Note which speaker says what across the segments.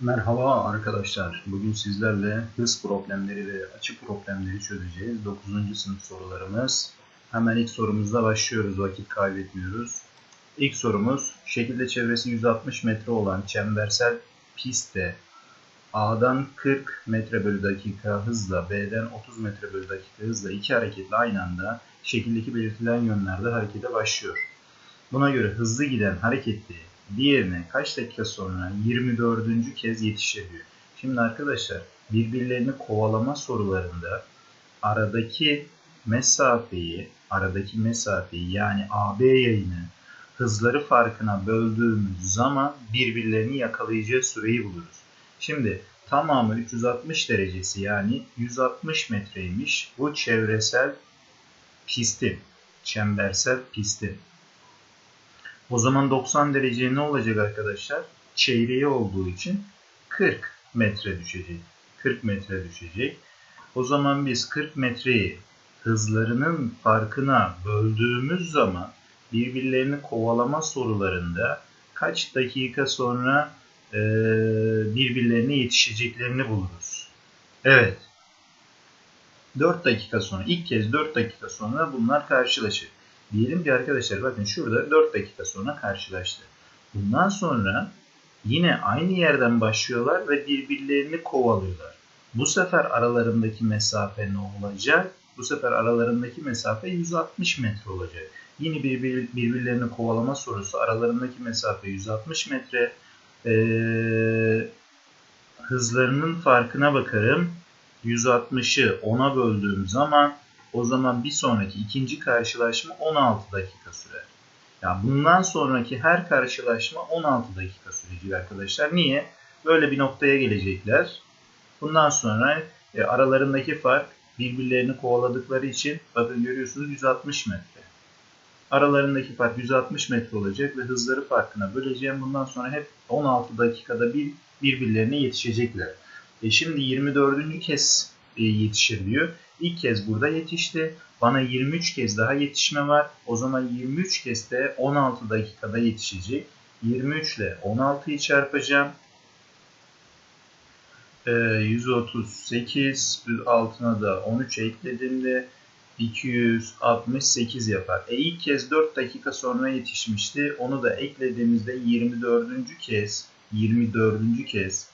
Speaker 1: Merhaba arkadaşlar. Bugün sizlerle hız problemleri ve açı problemleri çözeceğiz. 9. sınıf sorularımız. Hemen ilk sorumuzda başlıyoruz. Vakit kaybetmiyoruz. İlk sorumuz şekilde çevresi 160 metre olan çembersel pistte A'dan 40 metre bölü dakika hızla B'den 30 metre bölü dakika hızla iki hareketle aynı anda şekildeki belirtilen yönlerde harekete başlıyor. Buna göre hızlı giden hareketli diğerine kaç dakika sonra 24. kez yetişebiliyor. Şimdi arkadaşlar birbirlerini kovalama sorularında aradaki mesafeyi, aradaki mesafeyi yani AB yayını hızları farkına böldüğümüz zaman birbirlerini yakalayacağı süreyi buluruz. Şimdi tamamı 360 derecesi yani 160 metreymiş bu çevresel pistin, çembersel pistin. O zaman 90 derece ne olacak arkadaşlar? Çeyreği olduğu için 40 metre düşecek. 40 metre düşecek. O zaman biz 40 metreyi hızlarının farkına böldüğümüz zaman birbirlerini kovalama sorularında kaç dakika sonra e, birbirlerine yetişeceklerini buluruz. Evet. 4 dakika sonra, ilk kez 4 dakika sonra bunlar karşılaşır. Diyelim ki arkadaşlar bakın şurada 4 dakika sonra karşılaştı. Bundan sonra yine aynı yerden başlıyorlar ve birbirlerini kovalıyorlar. Bu sefer aralarındaki mesafe ne olacak? Bu sefer aralarındaki mesafe 160 metre olacak. Yine birbir, birbirlerini kovalama sorusu aralarındaki mesafe 160 metre. Ee, hızlarının farkına bakarım. 160'ı 10'a böldüğüm zaman o zaman bir sonraki ikinci karşılaşma 16 dakika sürer. Yani bundan sonraki her karşılaşma 16 dakika sürecek arkadaşlar. Niye? Böyle bir noktaya gelecekler. Bundan sonra e, aralarındaki fark birbirlerini kovaladıkları için bakın görüyorsunuz 160 metre. Aralarındaki fark 160 metre olacak ve hızları farkına böleceğim. Bundan sonra hep 16 dakikada bir birbirlerine yetişecekler. E şimdi 24. kez e, yetişir diyor. İlk kez burada yetişti. Bana 23 kez daha yetişme var. O zaman 23 kez de 16 dakikada yetişecek. 23 ile 16'yı çarpacağım. E, 138 altına da 13 eklediğimde 268 yapar. E ilk kez 4 dakika sonra yetişmişti. Onu da eklediğimizde 24. kez 24. kez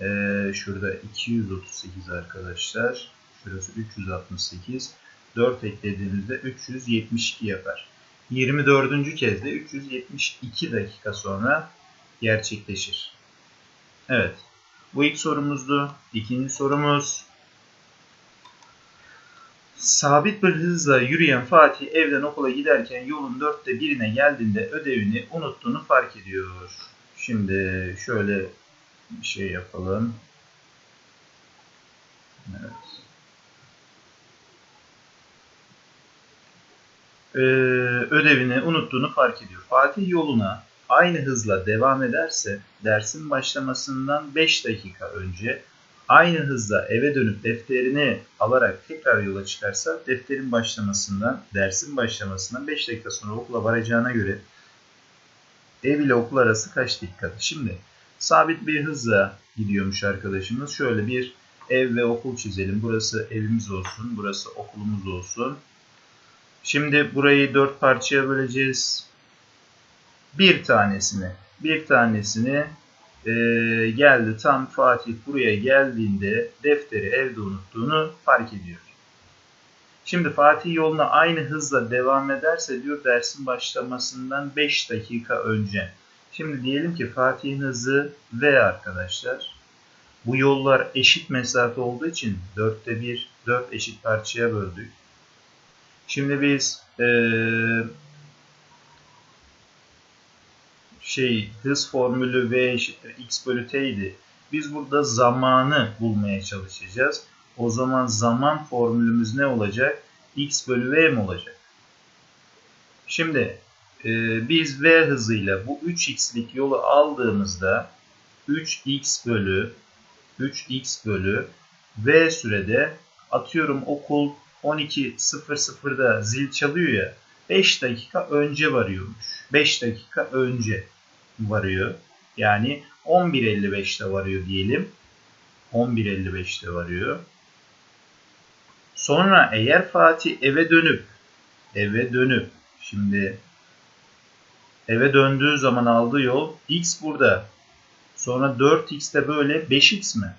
Speaker 1: e, şurada 238 arkadaşlar. Şurası 368. 4 eklediğimizde 372 yapar. 24. kez de 372 dakika sonra gerçekleşir. Evet. Bu ilk sorumuzdu. İkinci sorumuz. Sabit bir hızla yürüyen Fatih evden okula giderken yolun dörtte birine geldiğinde ödevini unuttuğunu fark ediyor. Şimdi şöyle bir şey yapalım. Evet. Ee, ödevini unuttuğunu fark ediyor. Fatih yoluna aynı hızla devam ederse dersin başlamasından 5 dakika önce aynı hızla eve dönüp defterini alarak tekrar yola çıkarsa defterin başlamasından, dersin başlamasından 5 dakika sonra okula varacağına göre ev ile okul arası kaç dakika? Şimdi sabit bir hızla gidiyormuş arkadaşımız. Şöyle bir ev ve okul çizelim. Burası evimiz olsun, burası okulumuz olsun. Şimdi burayı dört parçaya böleceğiz. Bir tanesini, bir tanesini e, geldi tam Fatih buraya geldiğinde defteri evde unuttuğunu fark ediyor. Şimdi Fatih yoluna aynı hızla devam ederse diyor dersin başlamasından 5 dakika önce. Şimdi diyelim ki Fatih'in hızı V arkadaşlar. Bu yollar eşit mesafe olduğu için 4'te 1, 4 eşit parçaya böldük. Şimdi biz ee, şey hız formülü V eşittir x bölü t idi. Biz burada zamanı bulmaya çalışacağız. O zaman zaman formülümüz ne olacak? x bölü v mi olacak? Şimdi e, biz v hızıyla bu 3x'lik yolu aldığımızda 3x bölü 3x bölü v sürede atıyorum okul 12.00'da zil çalıyor ya 5 dakika önce varıyormuş. 5 dakika önce varıyor. Yani 11.55'te varıyor diyelim. 11.55'te varıyor. Sonra eğer Fatih eve dönüp eve dönüp şimdi eve döndüğü zaman aldığı yol x burada. Sonra 4x de böyle 5x mi?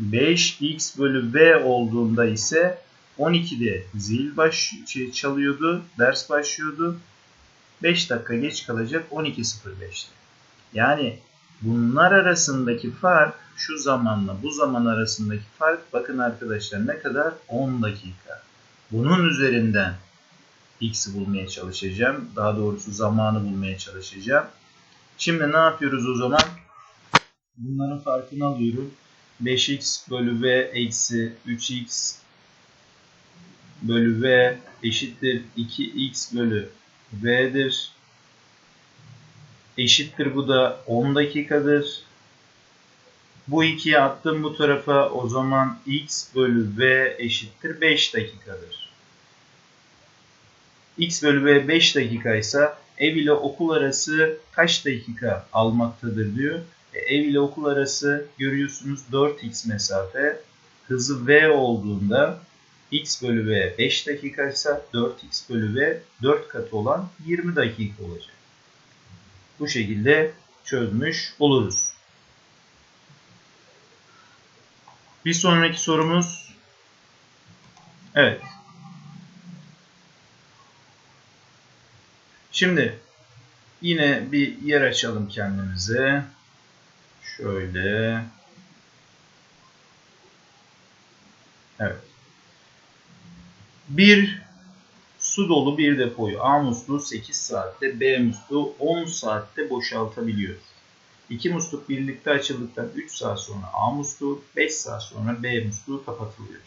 Speaker 1: 5x bölü v olduğunda ise 12'de zil baş şey, çalıyordu, ders başlıyordu. 5 dakika geç kalacak 12.05'te. Yani bunlar arasındaki fark şu zamanla bu zaman arasındaki fark bakın arkadaşlar ne kadar? 10 dakika. Bunun üzerinden x'i bulmaya çalışacağım. Daha doğrusu zamanı bulmaya çalışacağım. Şimdi ne yapıyoruz o zaman? Bunların farkını alıyorum. 5x bölü v eksi 3x bölü v eşittir 2x bölü v'dir. Eşittir bu da 10 dakikadır. Bu 2'yi attım bu tarafa o zaman x bölü v eşittir 5 dakikadır. x bölü v 5 dakika ise ev ile okul arası kaç dakika almaktadır diyor. E, ev ile okul arası görüyorsunuz 4x mesafe. Hızı v olduğunda x bölü v 5 dakika ise 4x bölü v 4 katı olan 20 dakika olacak. Bu şekilde çözmüş oluruz. Bir sonraki sorumuz Evet. Şimdi yine bir yer açalım kendimize. Şöyle. Evet. Bir su dolu bir depoyu A musluğu 8 saatte, B musluğu 10 saatte boşaltabiliyor. İki musluk birlikte açıldıktan 3 saat sonra A musluğu, 5 saat sonra B musluğu kapatılıyor.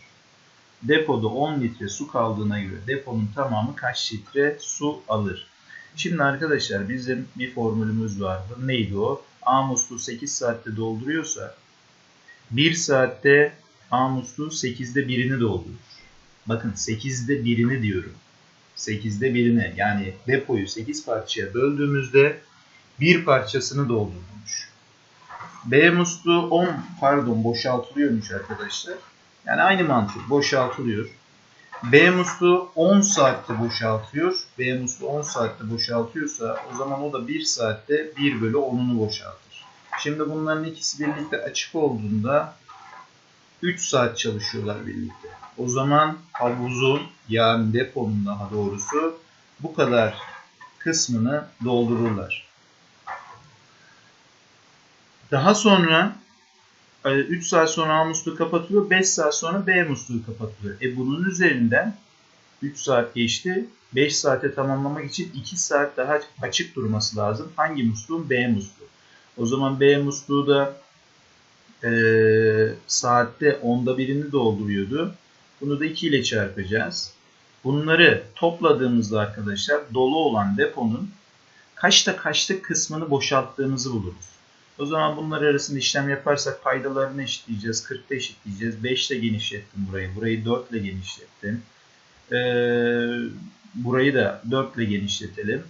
Speaker 1: Depoda 10 litre su kaldığına göre deponun tamamı kaç litre su alır? Şimdi arkadaşlar bizim bir formülümüz vardı. Neydi o? A musluğu 8 saatte dolduruyorsa 1 saatte A musluğu 8'de birini doldurur. Bakın 8'de birini diyorum. 8'de birini yani depoyu 8 parçaya böldüğümüzde bir parçasını doldurmuş. B musluğu 10 pardon boşaltılıyormuş arkadaşlar. Yani aynı mantık boşaltılıyor. B musluğu 10 saatte boşaltıyor. B musluğu 10 saatte boşaltıyorsa o zaman o da 1 saatte 1 bölü 10'unu boşaltır. Şimdi bunların ikisi birlikte açık olduğunda 3 saat çalışıyorlar birlikte. O zaman havuzun yani deponun daha doğrusu bu kadar kısmını doldururlar. Daha sonra 3 e, saat sonra A musluğu kapatılıyor. 5 saat sonra B musluğu kapatılıyor. E bunun üzerinden 3 saat geçti. 5 saate tamamlamak için 2 saat daha açık durması lazım. Hangi musluğun? B musluğu. O zaman B musluğu da e, saatte onda birini dolduruyordu. Bunu da 2 ile çarpacağız. Bunları topladığımızda arkadaşlar dolu olan deponun kaçta kaçlık kısmını boşalttığımızı buluruz. O zaman bunlar arasında işlem yaparsak paydalarını eşitleyeceğiz. 40'ta eşitleyeceğiz. 5 ile genişlettim burayı. Burayı 4 ile genişlettim. Ee, burayı da 4 ile genişletelim.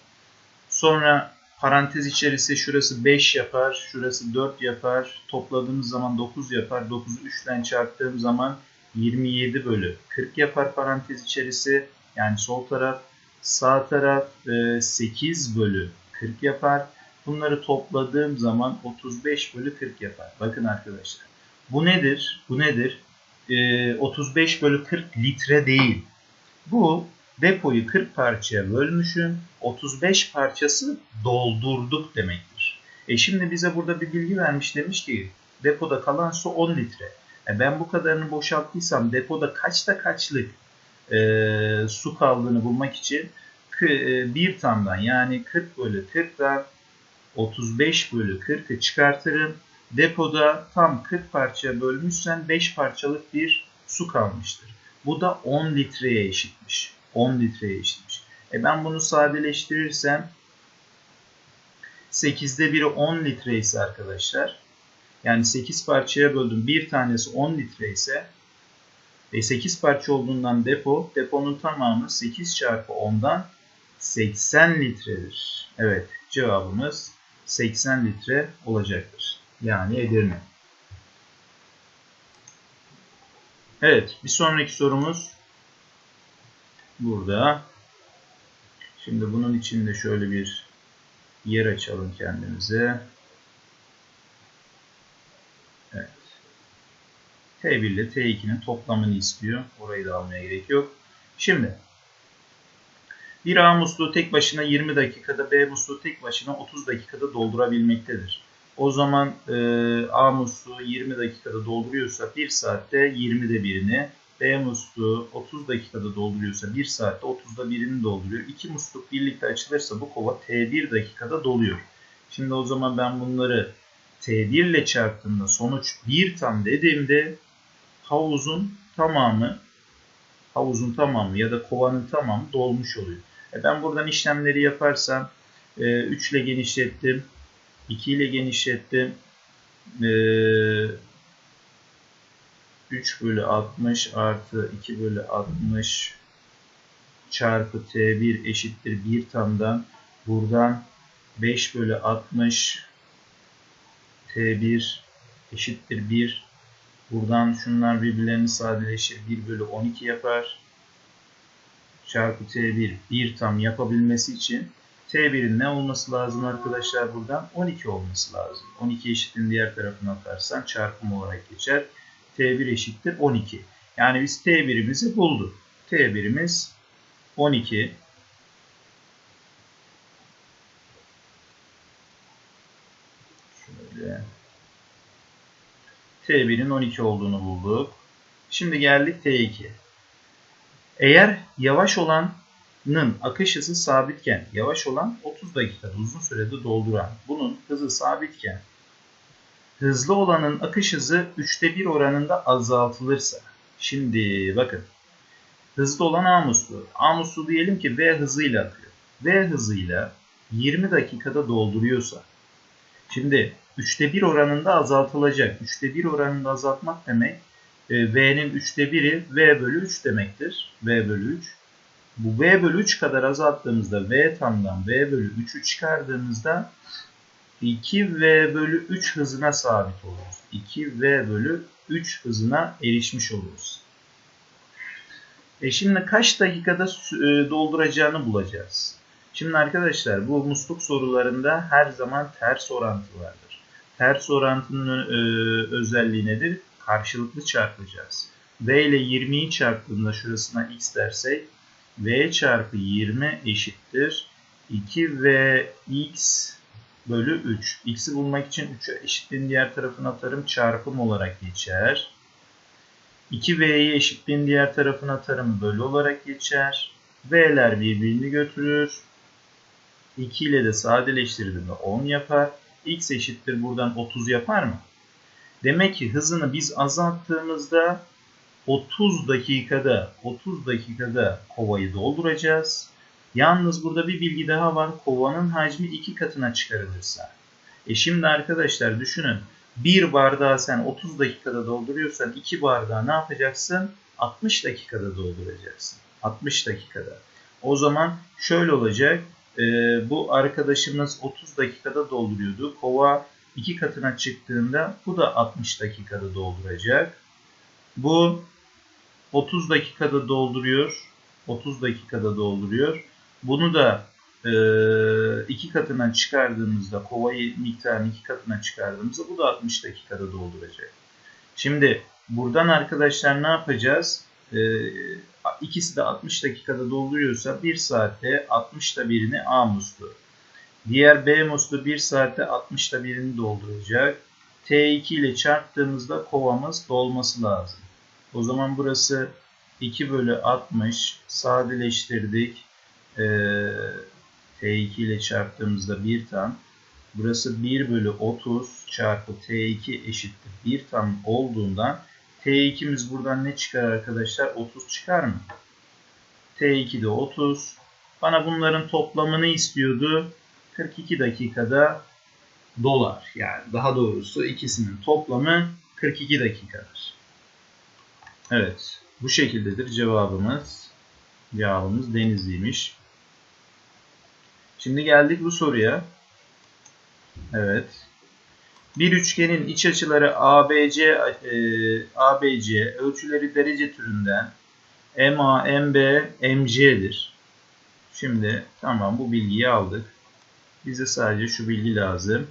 Speaker 1: Sonra parantez içerisi şurası 5 yapar. Şurası 4 yapar. Topladığımız zaman 9 yapar. 9'u 3 ile çarptığım zaman 27 bölü 40 yapar parantez içerisi. Yani sol taraf. Sağ taraf 8 bölü 40 yapar. Bunları topladığım zaman 35 bölü 40 yapar. Bakın arkadaşlar. Bu nedir? Bu nedir? Ee, 35 bölü 40 litre değil. Bu depoyu 40 parçaya bölmüşüm. 35 parçası doldurduk demektir. E şimdi bize burada bir bilgi vermiş demiş ki depoda kalan su 10 litre. E ben bu kadarını boşalttıysam depoda kaçta kaçlık e, su kaldığını bulmak için e, bir tamdan yani 40 bölü 40'dan 35 bölü 40'ı çıkartırım. Depoda tam 40 parçaya bölmüşsen 5 parçalık bir su kalmıştır. Bu da 10 litreye eşitmiş. 10 litreye eşitmiş. E ben bunu sadeleştirirsem 8'de biri 10 litre ise arkadaşlar yani 8 parçaya böldüm. Bir tanesi 10 litre ise e 8 parça olduğundan depo deponun tamamı 8 çarpı 10'dan 80 litredir. Evet cevabımız 80 litre olacaktır. Yani Edirne. Evet, bir sonraki sorumuz burada. Şimdi bunun içinde şöyle bir yer açalım kendimize. Evet. T1 ile T2'nin toplamını istiyor. Orayı da almaya gerek yok. Şimdi bir A musluğu tek başına 20 dakikada, B musluğu tek başına 30 dakikada doldurabilmektedir. O zaman e, A musluğu 20 dakikada dolduruyorsa 1 saatte 20'de birini, B musluğu 30 dakikada dolduruyorsa 1 saatte 30'da birini dolduruyor. İki musluk birlikte açılırsa bu kova T1 dakikada doluyor. Şimdi o zaman ben bunları T1 ile çarptığımda sonuç 1 tam dediğimde havuzun tamamı havuzun tamamı ya da kovanın tamamı dolmuş oluyor. E ben buradan işlemleri yaparsam e, 3 ile genişlettim. 2 ile genişlettim. E, 3 bölü 60 artı 2 bölü 60 çarpı T1 eşittir 1 tamdan. Buradan 5 bölü 60 T1 eşittir 1. Buradan şunlar birbirlerini sadeleşir. 1 bölü 12 yapar. Çarpı T1 1 tam yapabilmesi için T1'in ne olması lazım arkadaşlar buradan? 12 olması lazım. 12 eşitliğin diğer tarafına atarsan çarpım olarak geçer. T1 eşittir 12. Yani biz T1'imizi bulduk. T1'imiz 12. Şöyle. T1'in 12 olduğunu bulduk. Şimdi geldik T2. Eğer yavaş olanın akış hızı sabitken, yavaş olan 30 dakikada uzun sürede dolduran, bunun hızı sabitken, hızlı olanın akış hızı 3'te 1 oranında azaltılırsa. Şimdi bakın, hızlı olan A musluğu. A musluğu diyelim ki V hızıyla akıyor. V hızıyla 20 dakikada dolduruyorsa, şimdi 3'te 1 oranında azaltılacak. 3'te 1 oranında azaltmak demek e, V'nin 3'te 1'i V bölü 3 demektir. V bölü 3. Bu V bölü 3 kadar azalttığımızda V tamdan V bölü 3'ü çıkardığımızda 2V bölü 3 hızına sabit oluruz. 2V bölü 3 hızına erişmiş oluruz. E şimdi kaç dakikada e, dolduracağını bulacağız. Şimdi arkadaşlar bu musluk sorularında her zaman ters orantı vardır. Ters orantının e, özelliği nedir? Karşılıklı çarpacağız. V ile 20'yi çarptığında şurasına x dersek V çarpı 20 eşittir 2Vx bölü 3. X'i bulmak için 3'ü eşitliğin diğer tarafına atarım çarpım olarak geçer. 2V'yi eşitliğin diğer tarafına atarım bölü olarak geçer. V'ler birbirini götürür. 2 ile de sadeleştirdiğimde 10 yapar. X eşittir buradan 30 yapar mı? Demek ki hızını biz azalttığımızda 30 dakikada 30 dakikada kovayı dolduracağız. Yalnız burada bir bilgi daha var. Kovanın hacmi iki katına çıkarılırsa. E şimdi arkadaşlar düşünün. Bir bardağı sen 30 dakikada dolduruyorsan iki bardağı ne yapacaksın? 60 dakikada dolduracaksın. 60 dakikada. O zaman şöyle olacak. E, bu arkadaşımız 30 dakikada dolduruyordu. Kova iki katına çıktığında bu da 60 dakikada dolduracak. Bu 30 dakikada dolduruyor. 30 dakikada dolduruyor. Bunu da e, iki katına çıkardığımızda kovayı miktarını iki katına çıkardığımızda bu da 60 dakikada dolduracak. Şimdi buradan arkadaşlar ne yapacağız? E, ikisi de 60 dakikada dolduruyorsa 1 saatte 60'da birini A musluğu. Diğer B musluğu 1 saatte 60'da birini dolduracak. T2 ile çarptığımızda kovamız dolması lazım. O zaman burası 2 bölü 60 sadeleştirdik. Ee, T2 ile çarptığımızda 1 tam. Burası 1 bölü 30 çarpı T2 eşittir 1 tam olduğundan T2'miz buradan ne çıkar arkadaşlar? 30 çıkar mı? T2 de 30. Bana bunların toplamını istiyordu. 42 dakikada dolar. Yani daha doğrusu ikisinin toplamı 42 dakikadır. Evet. Bu şekildedir cevabımız. Cevabımız Denizli'ymiş. Şimdi geldik bu soruya. Evet. Bir üçgenin iç açıları ABC, e, ABC ölçüleri derece türünden MA, MB, MC'dir. Şimdi tamam bu bilgiyi aldık. Bize sadece şu bilgi lazım.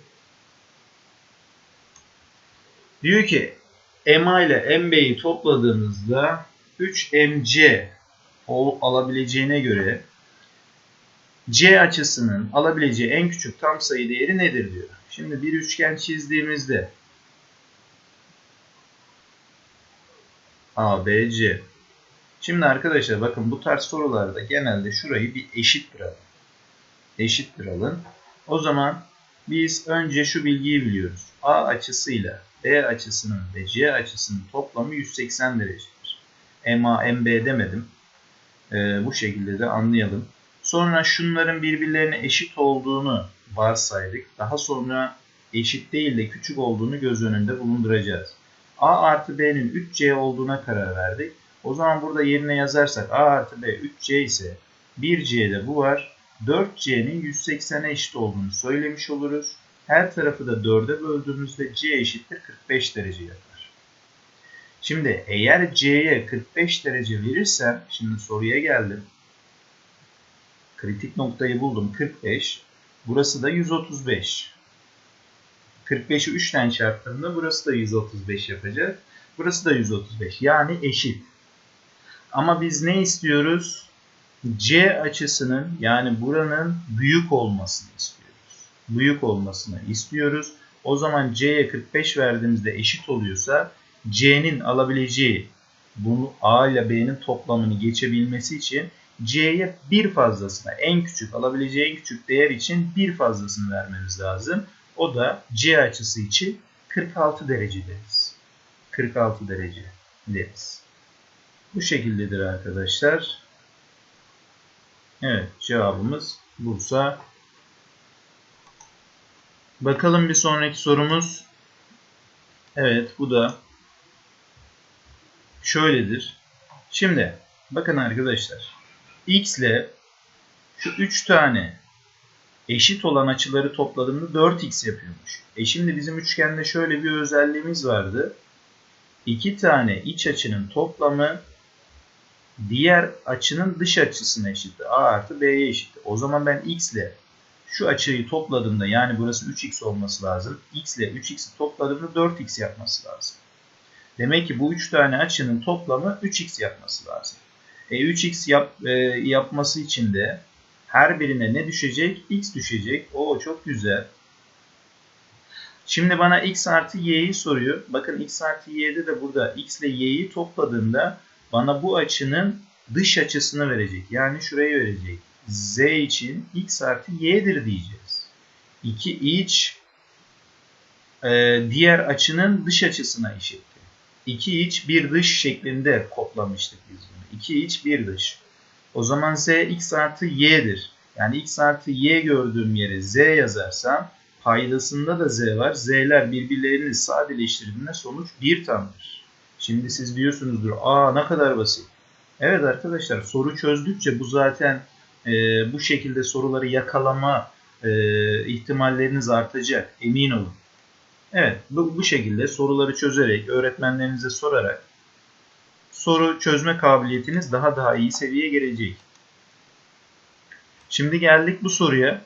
Speaker 1: Diyor ki MA ile MB'yi topladığınızda 3MC alabileceğine göre C açısının alabileceği en küçük tam sayı değeri nedir diyor. Şimdi bir üçgen çizdiğimizde ABC. Şimdi arkadaşlar bakın bu tarz sorularda genelde şurayı bir eşittir alın. Eşittir alın. O zaman biz önce şu bilgiyi biliyoruz. A açısıyla B açısının ve C açısının toplamı 180 derecedir. MA, MB demedim. Ee, bu şekilde de anlayalım. Sonra şunların birbirlerine eşit olduğunu varsaydık. Daha sonra eşit değil de küçük olduğunu göz önünde bulunduracağız. A artı B'nin 3C olduğuna karar verdik. O zaman burada yerine yazarsak A artı B 3C ise 1C'de bu var. 4C'nin 180'e eşit olduğunu söylemiş oluruz. Her tarafı da 4'e böldüğümüzde C eşittir 45 derece yapar. Şimdi eğer C'ye 45 derece verirsem, şimdi soruya geldim. Kritik noktayı buldum 45. Burası da 135. 45'i 3'ten çarptığımda burası da 135 yapacak. Burası da 135. Yani eşit. Ama biz ne istiyoruz? C açısının yani buranın büyük olmasını istiyoruz. Büyük olmasını istiyoruz. O zaman C'ye 45 verdiğimizde eşit oluyorsa C'nin alabileceği bunu A ile B'nin toplamını geçebilmesi için C'ye bir fazlasına en küçük alabileceği en küçük değer için bir fazlasını vermemiz lazım. O da C açısı için 46 derece deriz. 46 derece deriz. Bu şekildedir arkadaşlar. Evet cevabımız Bursa. Bakalım bir sonraki sorumuz. Evet bu da şöyledir. Şimdi bakın arkadaşlar. X ile şu 3 tane eşit olan açıları topladığımda 4x yapıyormuş. E şimdi bizim üçgende şöyle bir özelliğimiz vardı. İki tane iç açının toplamı diğer açının dış açısına eşitti. A artı B'ye eşitti. O zaman ben x ile şu açıyı topladığımda yani burası 3x olması lazım. x ile 3x'i topladığımda 4x yapması lazım. Demek ki bu 3 tane açının toplamı 3x yapması lazım. E, 3x yap, e, yapması için de her birine ne düşecek? x düşecek. O çok güzel. Şimdi bana x artı y'yi soruyor. Bakın x artı y'de de burada x ile y'yi topladığımda bana bu açının dış açısını verecek. Yani şurayı verecek. z için x artı y'dir diyeceğiz. 2 iç e, diğer açının dış açısına eşit. 2 iç bir dış şeklinde kodlamıştık biz bunu. 2 iç bir dış. O zaman S x artı y'dir. Yani x artı y gördüğüm yere z yazarsam paydasında da z var. Z'ler birbirlerini sadeleştirdiğinde sonuç 1 tamdır. Şimdi siz diyorsunuzdur aa ne kadar basit. Evet arkadaşlar soru çözdükçe bu zaten e, bu şekilde soruları yakalama e, ihtimalleriniz artacak. Emin olun. Evet bu, bu şekilde soruları çözerek, öğretmenlerinize sorarak soru çözme kabiliyetiniz daha daha iyi seviyeye gelecek. Şimdi geldik bu soruya.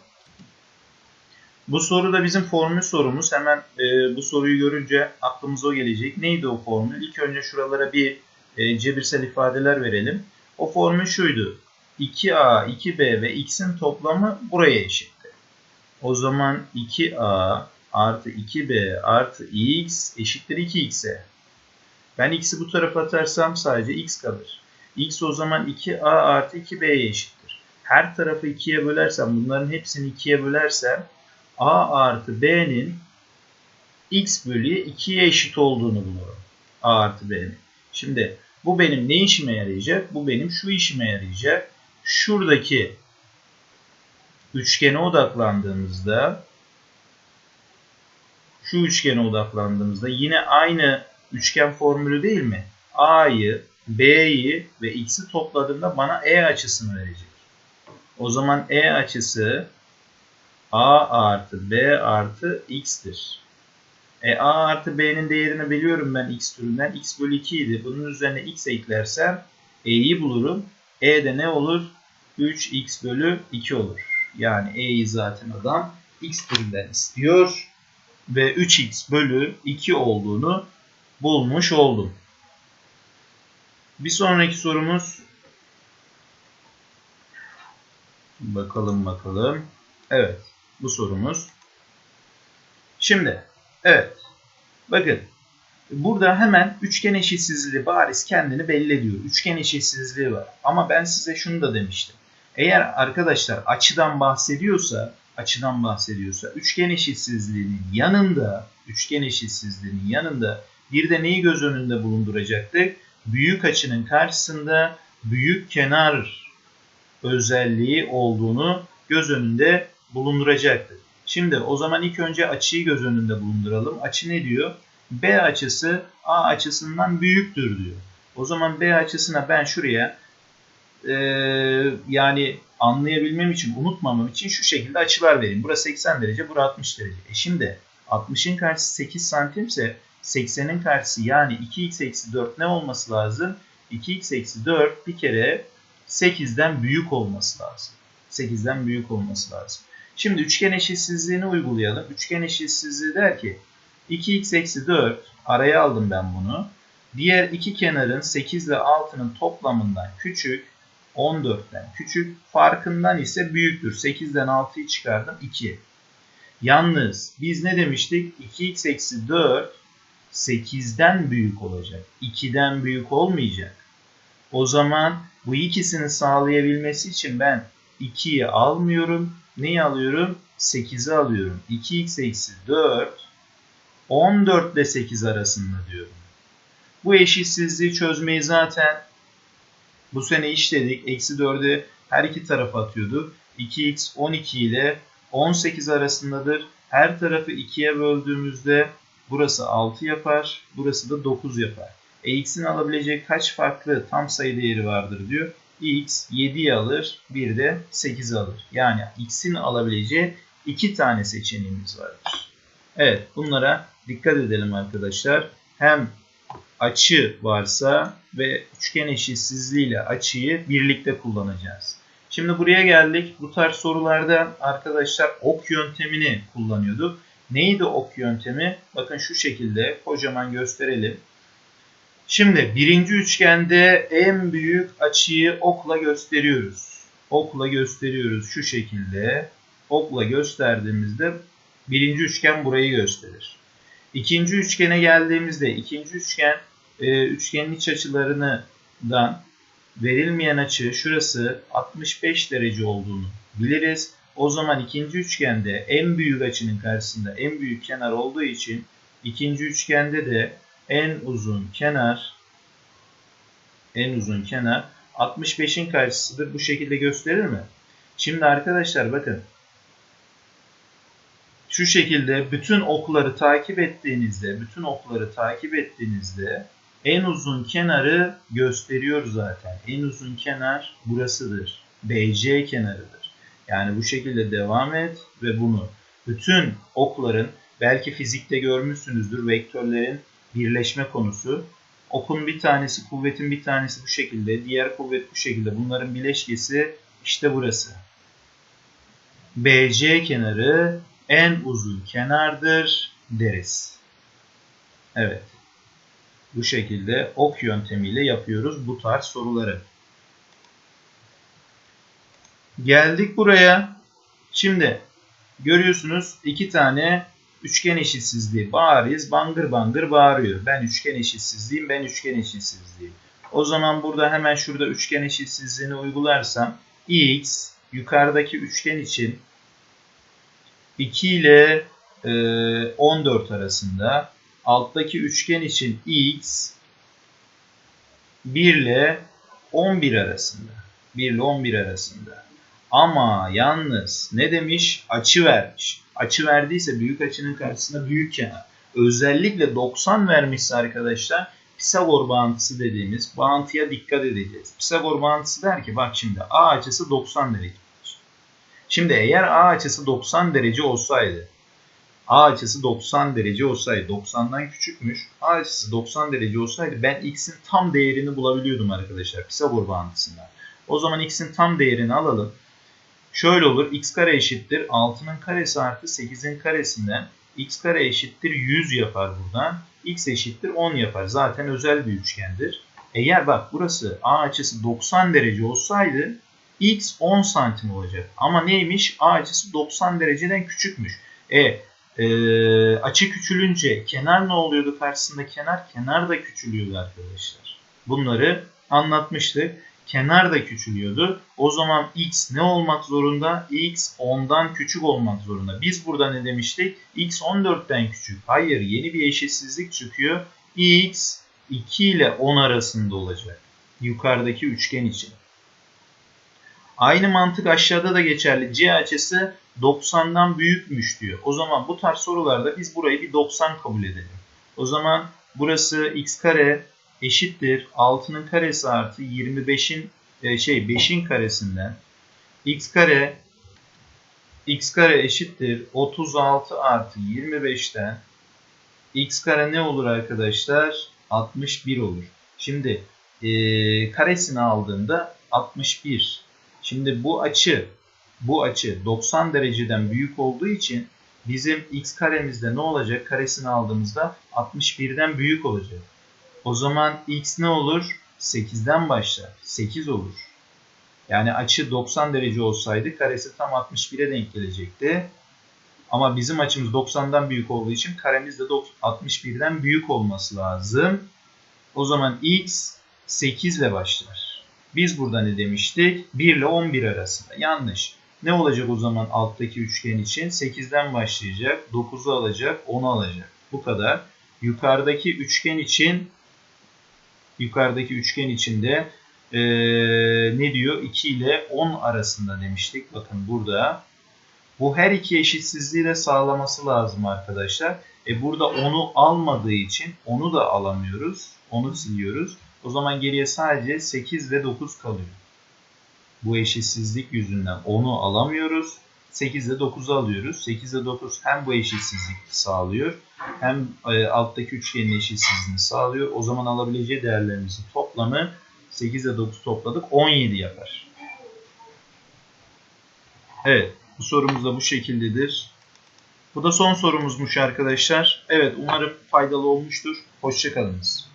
Speaker 1: Bu soru da bizim formül sorumuz. Hemen e, bu soruyu görünce aklımıza o gelecek. Neydi o formül? İlk önce şuralara bir e, cebirsel ifadeler verelim. O formül şuydu. 2a, 2b ve x'in toplamı buraya eşitti. O zaman 2a artı 2b artı x eşittir 2x'e. Ben x'i bu tarafa atarsam sadece x kalır. x o zaman 2a artı 2b'ye eşittir. Her tarafı 2'ye bölersem bunların hepsini 2'ye bölersem a artı b'nin x bölü 2'ye eşit olduğunu bulurum. a artı b'nin. Şimdi bu benim ne işime yarayacak? Bu benim şu işime yarayacak. Şuradaki üçgene odaklandığımızda şu üçgene odaklandığımızda yine aynı üçgen formülü değil mi? A'yı, B'yi ve X'i topladığımda bana E açısını verecek. O zaman E açısı A artı B artı X'tir. E, A artı B'nin değerini biliyorum ben X türünden. X bölü 2 idi. Bunun üzerine X eklersem E'yi bulurum. E de ne olur? 3X bölü 2 olur. Yani E'yi zaten adam X türünden istiyor. Ve 3X bölü 2 olduğunu bulmuş oldum. Bir sonraki sorumuz bakalım bakalım. Evet bu sorumuz. Şimdi evet bakın burada hemen üçgen eşitsizliği bariz kendini belli ediyor. Üçgen eşitsizliği var. Ama ben size şunu da demiştim. Eğer arkadaşlar açıdan bahsediyorsa açıdan bahsediyorsa üçgen eşitsizliğinin yanında üçgen eşitsizliğinin yanında bir de neyi göz önünde bulunduracaktık? Büyük açının karşısında büyük kenar özelliği olduğunu göz önünde bulunduracaktık. Şimdi o zaman ilk önce açıyı göz önünde bulunduralım. Açı ne diyor? B açısı A açısından büyüktür diyor. O zaman B açısına ben şuraya e, yani anlayabilmem için, unutmamam için şu şekilde açılar vereyim. Burası 80 derece, burası 60 derece. E şimdi 60'ın karşısı 8 santimse 80'in karşısı yani 2x eksi 4 ne olması lazım? 2x eksi 4 bir kere 8'den büyük olması lazım. 8'den büyük olması lazım. Şimdi üçgen eşitsizliğini uygulayalım. Üçgen eşitsizliği der ki 2x eksi 4 araya aldım ben bunu. Diğer iki kenarın 8 ile 6'nın toplamından küçük 14'ten küçük farkından ise büyüktür. 8'den 6'yı çıkardım 2. Yalnız biz ne demiştik? 2x eksi 4 8'den büyük olacak. 2'den büyük olmayacak. O zaman bu ikisini sağlayabilmesi için ben 2'yi almıyorum. Neyi alıyorum? 8'i alıyorum. 2x eksi 4 14 ile 8 arasında diyorum. Bu eşitsizliği çözmeyi zaten bu sene işledik. Eksi 4'ü her iki tarafa atıyorduk. 2x 12 ile 18 arasındadır. Her tarafı 2'ye böldüğümüzde burası 6 yapar. Burası da 9 yapar. E x'in alabileceği kaç farklı tam sayı değeri vardır diyor. x 7'yi alır, bir de 8'i alır. Yani x'in alabileceği iki tane seçeneğimiz vardır. Evet bunlara dikkat edelim arkadaşlar. Hem açı varsa ve üçgen eşitsizliği ile açıyı birlikte kullanacağız. Şimdi buraya geldik. Bu tarz sorularda arkadaşlar ok yöntemini kullanıyorduk. Neydi ok yöntemi? Bakın şu şekilde kocaman gösterelim. Şimdi birinci üçgende en büyük açıyı okla gösteriyoruz. Okla gösteriyoruz şu şekilde. Okla gösterdiğimizde birinci üçgen burayı gösterir. İkinci üçgene geldiğimizde ikinci üçgen e, üçgenin iç açılarından verilmeyen açı şurası 65 derece olduğunu biliriz. O zaman ikinci üçgende en büyük açının karşısında en büyük kenar olduğu için ikinci üçgende de en uzun kenar en uzun kenar 65'in karşısıdır. Bu şekilde gösterir mi? Şimdi arkadaşlar bakın şu şekilde bütün okları takip ettiğinizde bütün okları takip ettiğinizde en uzun kenarı gösteriyor zaten. En uzun kenar burasıdır. BC kenarıdır. Yani bu şekilde devam et ve bunu bütün okların belki fizikte görmüşsünüzdür vektörlerin birleşme konusu. Okun bir tanesi, kuvvetin bir tanesi bu şekilde, diğer kuvvet bu şekilde. Bunların bileşkesi işte burası. BC kenarı en uzun kenardır deriz. Evet. Bu şekilde ok yöntemiyle yapıyoruz bu tarz soruları. Geldik buraya. Şimdi görüyorsunuz iki tane üçgen eşitsizliği bariz bangır bangır bağırıyor. Ben üçgen eşitsizliğim, ben üçgen eşitsizliğim. O zaman burada hemen şurada üçgen eşitsizliğini uygularsam x yukarıdaki üçgen için 2 ile 14 arasında alttaki üçgen için x 1 ile 11 arasında. 1 ile 11 arasında. Ama yalnız ne demiş? Açı vermiş. Açı verdiyse büyük açının karşısında büyük kenar. Özellikle 90 vermişse arkadaşlar Pisagor bağıntısı dediğimiz bağıntıya dikkat edeceğiz. Pisagor bağıntısı der ki bak şimdi A açısı 90 derece. Şimdi eğer A açısı 90 derece olsaydı A açısı 90 derece olsaydı 90'dan küçükmüş. A açısı 90 derece olsaydı ben x'in tam değerini bulabiliyordum arkadaşlar Pisagor bağıntısından. O zaman x'in tam değerini alalım. Şöyle olur x kare eşittir 6'nın karesi artı 8'in karesinden x kare eşittir 100 yapar buradan. x eşittir 10 yapar. Zaten özel bir üçgendir. Eğer bak burası A açısı 90 derece olsaydı x 10 santim olacak. Ama neymiş? A açısı 90 dereceden küçükmüş. E e, açı küçülünce kenar ne oluyordu karşısında kenar? Kenar da küçülüyordu arkadaşlar. Bunları anlatmıştık. Kenar da küçülüyordu. O zaman x ne olmak zorunda? x 10'dan küçük olmak zorunda. Biz burada ne demiştik? x 14'ten küçük. Hayır yeni bir eşitsizlik çıkıyor. x 2 ile 10 arasında olacak. Yukarıdaki üçgen için. Aynı mantık aşağıda da geçerli. C açısı 90'dan büyükmüş diyor. O zaman bu tarz sorularda biz burayı bir 90 kabul edelim. O zaman burası x kare eşittir 6'nın karesi artı 25'in e, şey 5'in karesinden x kare x kare eşittir 36 artı 25'ten x kare ne olur arkadaşlar? 61 olur. Şimdi e, karesini aldığımda 61. Şimdi bu açı bu açı 90 dereceden büyük olduğu için bizim x karemizde ne olacak? Karesini aldığımızda 61'den büyük olacak. O zaman x ne olur? 8'den başlar. 8 olur. Yani açı 90 derece olsaydı karesi tam 61'e denk gelecekti. Ama bizim açımız 90'dan büyük olduğu için karemiz de 61'den büyük olması lazım. O zaman x 8 ile başlar. Biz burada ne demiştik? 1 ile 11 arasında. Yanlış. Ne olacak o zaman alttaki üçgen için? 8'den başlayacak, 9'u alacak, 10'u alacak. Bu kadar. Yukarıdaki üçgen için yukarıdaki üçgen içinde ee, ne diyor? 2 ile 10 arasında demiştik. Bakın burada. Bu her iki eşitsizliği de sağlaması lazım arkadaşlar. E burada 10'u almadığı için onu da alamıyoruz. Onu siliyoruz. O zaman geriye sadece 8 ve 9 kalıyor. Bu eşitsizlik yüzünden 10'u alamıyoruz. 8 ile 9'u alıyoruz. 8 ile 9 hem bu eşitsizlik sağlıyor hem e, alttaki üçgenin eşitsizliğini sağlıyor. O zaman alabileceği değerlerimizin toplamı 8 ile 9 topladık 17 yapar. Evet bu sorumuz da bu şekildedir. Bu da son sorumuzmuş arkadaşlar. Evet umarım faydalı olmuştur. Hoşçakalınız.